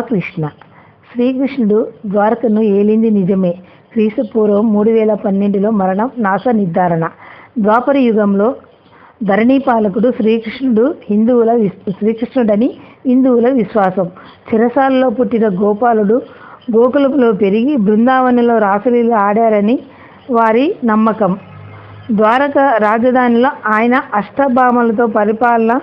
కృష్ణ శ్రీకృష్ణుడు ద్వారకను ఏలింది నిజమే. క్రీస్తు పూర్వం మూడు వేల పన్నెండులో మరణం నాశ నిర్ధారణ. ద్వాపర యుగంలో ధరణీపాలకుడు శ్రీకృష్ణుడు హిందువుల శ్రీకృష్ణుడని హిందువుల విశ్వాసం. చిరసాలలో పుట్టిన గోపాలుడు గోకులంలో పెరిగి బృందావనంలో రాసలీలు ఆడారని వారి నమ్మకం. ద్వారక రాజధానిలో ఆయన అష్టభామలతో పరిపాలన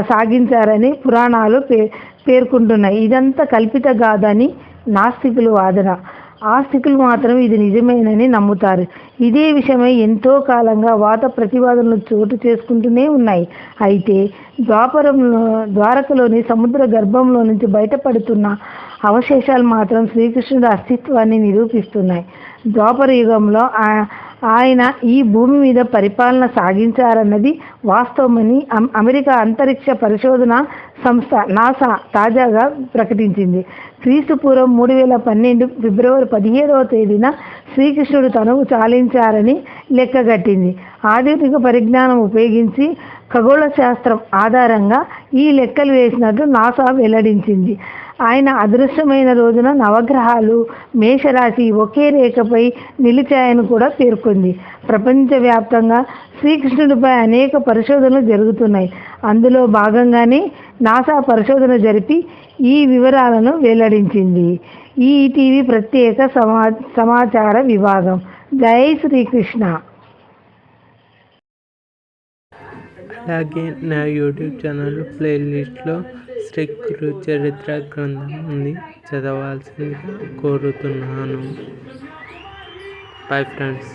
సాగించారని పురాణాలు పే పేర్కొంటున్నాయి. ఇదంతా కల్పిత కాదని నాస్తికులు వాదన. ఆస్తికులు మాత్రం ఇది నిజమేనని నమ్ముతారు. ఇదే విషయమై ఎంతో కాలంగా వాత ప్రతివాదనలు చోటు చేసుకుంటూనే ఉన్నాయి. అయితే ద్వాపరంలో ద్వారకలోని సముద్ర గర్భంలో నుంచి బయటపడుతున్న అవశేషాలు మాత్రం శ్రీకృష్ణుడి అస్తిత్వాన్ని నిరూపిస్తున్నాయి. ద్వాపర యుగంలో ఆ- ఆయన ఈ భూమి మీద పరిపాలన సాగించారన్నది వాస్తవమని అమెరికా అంతరిక్ష పరిశోధన సంస్థ నాసా తాజాగా ప్రకటించింది. క్రీస్తు పూర్వం మూడు వేల పన్నెండు ఫిబ్రవరి పదిహేడవ తేదీన శ్రీకృష్ణుడు తనువు చాలించారని లెక్కగట్టింది. ఆధునిక పరిజ్ఞానం ఉపయోగించి ఖగోళ శాస్త్రం ఆధారంగా ఈ లెక్కలు వేసినట్లు నాసా వెల్లడించింది. ఆయన అదృశ్యమైన రోజున నవగ్రహాలు మేషరాశి ఒకే రేఖపై నిలిచాయని కూడా పేర్కొంది. ప్రపంచవ్యాప్తంగా శ్రీకృష్ణుడిపై అనేక పరిశోధనలు జరుగుతున్నాయి. అందులో భాగంగానే నాసా పరిశోధన జరిపి ఈ వివరాలను వెల్లడించింది. ఈటీవీ ప్రత్యేక సమా సమాచార విభాగం. జై శ్రీకృష్ణ. అలాగే నా యూట్యూబ్ ఛానల్ ప్లేలిస్ట్లో శ్రీ గురు చరిత్ర గ్రంథం ఉంది. చదవాల్సిందిగా కోరుతున్నాను. Bye friends